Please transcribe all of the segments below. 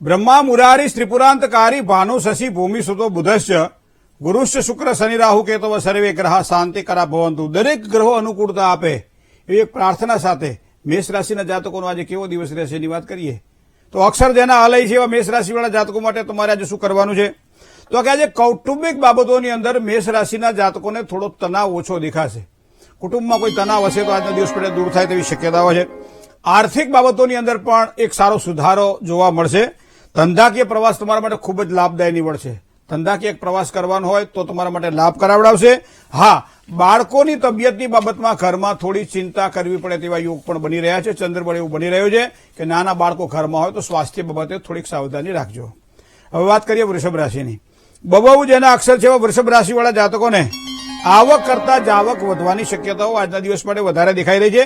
બ્રહ્મા મુરારી ત્રિપુરાંતકારી ભાનુ શશી ભૂમિ સુતો બુધશ્ચ. ગુરુશ્ચ શુક્ર શનિ રાહુ કેતવ સર્વે ગ્રહ શાંતિ કરા ભવંતુ દરેક ગ્રહો અનુકૂળતા આપે. એવી એક પ્રાર્થના સાથે મેષ રાશિના જાતકોનો આજે કેવો દિવસ રહેશે એની વાત કરીએ. તો અક્ષર જેના આલય છે એવા મેષ રાશિવાળા જાતકો માટે તમારે આજે શું કરવાનું છે? તો કે આજે કૌટુંબિક બાબતોની અંદર મેષ રાશિના જાતકોને થોડો તણાવ ઓછો દેખાશે. કુટુંબમાં કોઈ તણાવ હશે તો આજના દિવસ પડે દૂર થાય તેવી શક્યતાઓ છે. આર્થિક બાબતોની અંદર પણ એક સારો સુધારો જોવા મળશે. ધંધાકીય પ્રવાસ તમારા માટે ખૂબ જ લાભદાયી નીવડશે. ધંધાકીય પ્રવાસ કરવાનો હોય તો તમારા માટે લાભ કરાવડાવશે. હા, બાળકોની તબિયતની બાબતમાં ઘરમાં થોડી ચિંતા કરવી પડે તેવા યોગ પણ બની રહ્યા છે. ચંદ્રબળ એવું બની રહ્યું છે કે નાના બાળકો ઘરમાં હોય તો સ્વાસ્થ્ય બાબતે થોડીક સાવધાની રાખજો. હવે વાત કરીએ વૃષભ રાશિની. બબુ જેના અક્ષર છે એવા વૃષભ રાશિવાળા જાતકોને આવક કરતા જાવક વધવાની શક્યતાઓ આજના દિવસ માટે વધારે દેખાઈ રહી છે.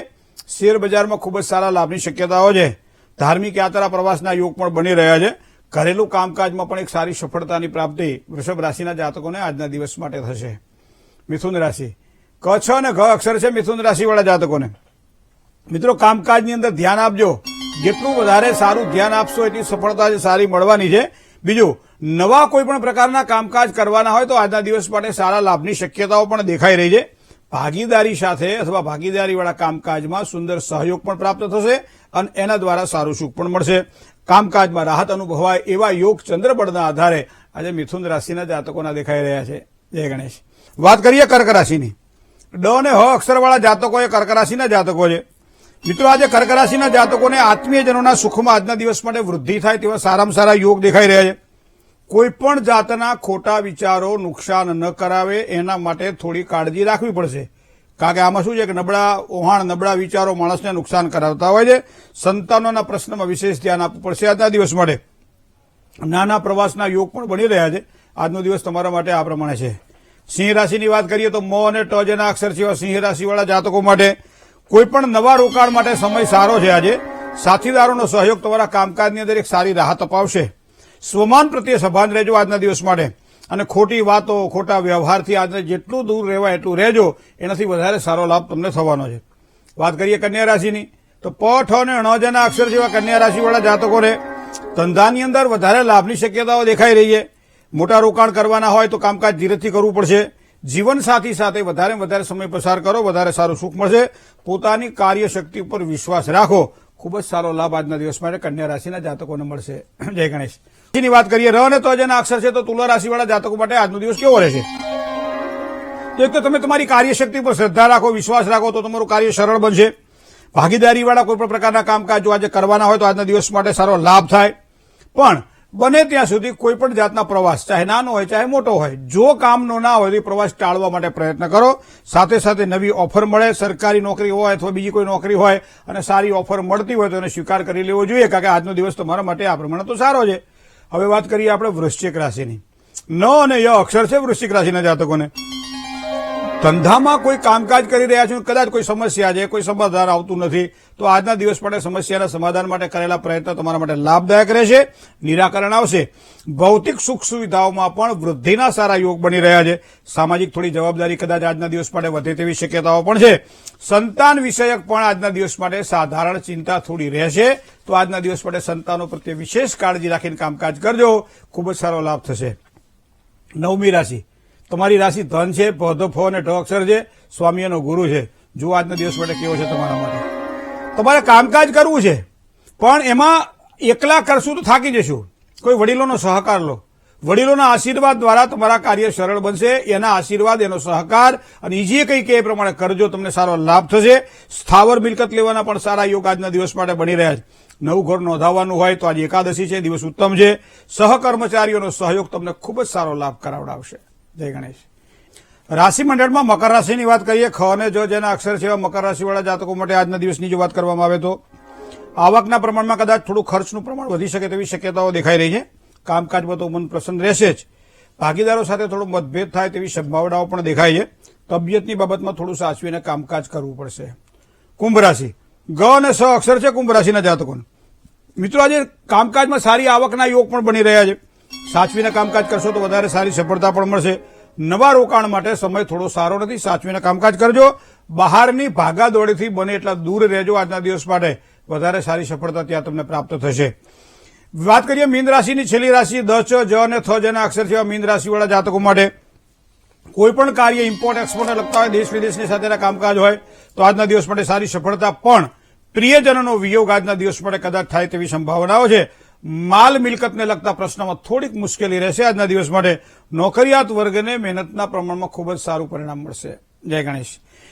શેર બજારમાં ખૂબ જ સારા લાભની શક્યતાઓ છે. ધાર્મિક યાત્રા પ્રવાસના યોગ પણ બની રહ્યા છે. ઘરેલું કામકાજમાં પણ એક સારી સફળતાની પ્રાપ્તિ વૃષભ રાશિના જાતકોને આજના દિવસ માટે થશે. મિથુન રાશિ. ક, છ અને ઘ અક્ષર છે મિથુન રાશિવાળા જાતકોને. મિત્રો, કામકાજની અંદર ધ્યાન આપજો. જેટલું વધારે સારું ધ્યાન આપશો, એટલી સફળતા સારી મળવાની છે. બીજું, નવા કોઈપણ પ્રકારના કામકાજ કરવાના હોય તો આજના દિવસ માટે સારા લાભની શક્યતાઓ પણ દેખાઈ રહી છે. ભાગીદારી સાથે અથવા ભાગીદારીવાળા કામકાજમાં સુંદર સહયોગ પણ પ્રાપ્ત થશે અને એના દ્વારા સારું સુખ પણ મળશે. કામકાજમાં રાહત અનુભવાય એવા યોગ ચંદ્રબળના આધારે આજે મિથુન રાશિના જાતકોના દેખાઈ રહ્યા છે. જય ગણેશ. વાત કરીએ કર્ક રાશિની. ડ અને હ અક્ષરવાળા જાતકો એ કર્ક રાશિના જાતકો છે. મિત્રો, આજે કર્ક રાશિના જાતકોને આત્મીયજનોના સુખમાં આજના દિવસ માટે વૃદ્ધિ થાય તેવા સારામાં સારા યોગ દેખાઈ રહ્યા છે. કોઈ પણ જાતના ખોટા વિચારો નુકસાન ન કરાવે, એના માટે થોડી કાળજી રાખવી પડશે. કારણ કે આમાં શું છે કે નબળા ઓહાણ, નબળા વિચારો માણસને નુકસાન કરાવતા હોય છે. સંતાનોના પ્રશ્નમાં વિશેષ ધ્યાન આપવું પડશે આજના દિવસ માટે. નાના પ્રવાસના યોગ પણ બની રહ્યા છે. આજનો દિવસ તમારા માટે આ પ્રમાણે છે. સિંહ રાશિની વાત કરીએ તો મો અને ટ જેના અક્ષર સિવાય સિંહ રાશિવાળા જાતકો માટે કોઈપણ નવા રોકાણ માટે સમય સારો છે આજે. સાથીદારોનો સહયોગ તમારા કામકાજની અંદર એક સારી રાહત અપાવશે. સ્વમાન પ્રત્યે સભાન રહેજો આજના દિવસ માટે. અને ખોટી વાતો, ખોટા વ્યવહારથી આજને જેટલું દૂર રહેવાય એટલું રહેજો. એનાથી વધારે સારો લાભ તમને થવાનો છે. વાત કરીએ કન્યા રાશિની, તો પ ઠ અને અણજના અક્ષર જેવા કન્યા રાશિવાળા જાતકોને ધંધાની અંદર વધારે લાભની શક્યતાઓ દેખાઈ રહી છે. મોટા રોકાણ કરવાના હોય તો કામકાજ ધીરેથી કરવું પડશે. જીવનસાથી સાથે વધારે વધારે સમય પસાર કરો, વધારે સારું સુખ મળશે. પોતાની કાર્યશક્તિ ઉપર વિશ્વાસ રાખો. ખૂબ જ સારો લાભ આજના દિવસ માટે કન્યા રાશિના જાતકોને મળશે. જય ગણેશ. ની વાત કરીએ ર અને તો જેના અક્ષર છે, તો તુલા રાશિવાળા જાતકો માટે આજનો દિવસ કેવો રહેશે? તો એક તો તમે તમારી કાર્યશક્તિ પર શ્રદ્ધા રાખો, વિશ્વાસ રાખો, તો તમારું કાર્ય સરળ બનશે. ભાગીદારીવાળા કોઈ પણ પ્રકારના કામકાજ જો આજે કરવાના હોય તો આજના દિવસ માટે સારો લાભ થાય. પણ બને ત્યાં સુધી કોઈ પણ જાતના પ્રવાસ, ચાહે નાનો હોય, ચાહે મોટો હોય, જો કામનો ના હોય તો પ્રવાસ ટાળવા માટે પ્રયત્ન કરો. સાથે સાથે નવી ઓફર મળે, સરકારી નોકરી હોય અથવા બીજી કોઈ નોકરી હોય અને સારી ઓફર મળતી હોય તો એને સ્વીકાર કરી લેવો જોઈએ, કારણ કે આજનો દિવસ તમારા માટે આ પ્રમાણે તો સારો છે. હવે વાત કરીએ આપણે વૃશ્ચિક રાશિની. ન અને ય અક્ષર છે વૃશ્ચિક રાશિના જાતકોને. ધંધામાં કોઈ કામકાજ કરી રહ્યા છો, કદાચ કોઈ સમસ્યા છે, કોઈ સમાધાન આવતું નથી, તો આજના દિવસ માટે સમસ્યાના સમાધાન માટે કરેલા પ્રયત્નો તમારા માટે લાભદાયક રહેશે, નિરાકરણ આવશે. ભૌતિક સુખ સુવિધાઓમાં પણ વૃદ્ધિના સારા યોગ બની રહ્યા છે. સામાજિક થોડી જવાબદારી કદાચ આજના દિવસ માટે વધે તેવી શક્યતાઓ પણ છે. સંતાન વિષયક પણ આજના દિવસ માટે સાધારણ ચિંતા થોડી રહેશે, તો આજના દિવસ માટે સંતાનો પ્રત્યે વિશેષ કાળજી રાખીને કામકાજ કરજો. ખૂબ જ સારો લાભ થશે. નવમી રાશિ. તમારી રાશિ ધન છે પૌધો ફો અને ઢ અક્ષર છે સ્વામીનો ગુરુ છે. જો આજના દિવસ માટે કેવો છે તમારા માટે. તમારે કામકાજ કરવું છે, પણ એમાં એકલા કરશું તો થાકી જશું. કોઈ વડીલોનો સહકાર લો. વડીલોના આશીર્વાદ દ્વારા તમારા કાર્ય સરળ બનશે, એના આશીર્વાદ, એનો સહકાર, અને જે કંઈ કે એ પ્રમાણે કરજો, તમને સારો લાભ થશે. સ્થાવર મિલકત લેવાના પણ સારા યોગ આજના દિવસ માટે બની રહ્યા છે. નવું ઘર નોંધાવવાનું હોય તો આજે એકાદશી છે, દિવસ ઉત્તમ છે. સહકર્મચારીઓનો સહયોગ તમને ખૂબ જ સારો લાભ કરાવડાવશે. જય ગણેશ. રાશિ મંડળમાં મકર રાશિની વાત કરીએ, ખ અને જો જેના અક્ષર છે એવા મકર રાશિવાળા જાતકો માટે આજના દિવસની જો વાત કરવામાં આવે તો, આવકના પ્રમાણમાં કદાચ થોડું ખર્ચનું પ્રમાણ વધી શકે તેવી શક્યતાઓ દેખાઈ રહી છે. કામકાજમાં તો મન પ્રસન્ન રહેશે જ. ભાગીદારો સાથે થોડો મતભેદ થાય તેવી સંભાવનાઓ પણ દેખાય છે. તબિયતની બાબતમાં થોડું સાચવીને કામકાજ કરવું પડશે. કુંભ રાશિ. ગ અને સ અક્ષર છે કુંભ રાશિના જાતકોને. મિત્રો, આજે કામકાજમાં સારી આવકના યોગ પણ બની રહ્યા છે. સાચવીને કામકાજ કરશો તો વધારે સારી સફળતા પણ મળશે. નવા રોકાણ માટે સમય થોડો સારો નથી. સાચવીને કામકાજ કરજો. બહારની ભાગાદોડીથી બને એટલા દૂર રહેજો આજના દિવસ માટે. વધારે સારી સફળતા ત્યાં તમને પ્રાપ્ત થશે. વાત કરીએ મીન રાશિની. છેલ્લી રાશિ દ છ જ અને થ જેના અક્ષર છે મીન રાશિવાળા જાતકો માટે. કોઈ પણ કાર્ય ઇમ્પોર્ટ એક્સપોર્ટને લગતા હોય, દેશ વિદેશની સાથેના કામકાજ હોય, તો આજના દિવસ માટે સારી સફળતા. પણ પ્રિયજનોનો વિયોગ આજના દિવસ માટે કદાચ થાય તેવી સંભાવનાઓ છે. માલ મિલકતને લગતા પ્રશ્નમાં થોડીક મુશ્કેલી રહેશે આજના દિવસ માટે. નોકરિયાત વર્ગને મહેનતના પ્રમાણમાં ખૂબ જ સારું પરિણામ મળશે. જય ગણેશ.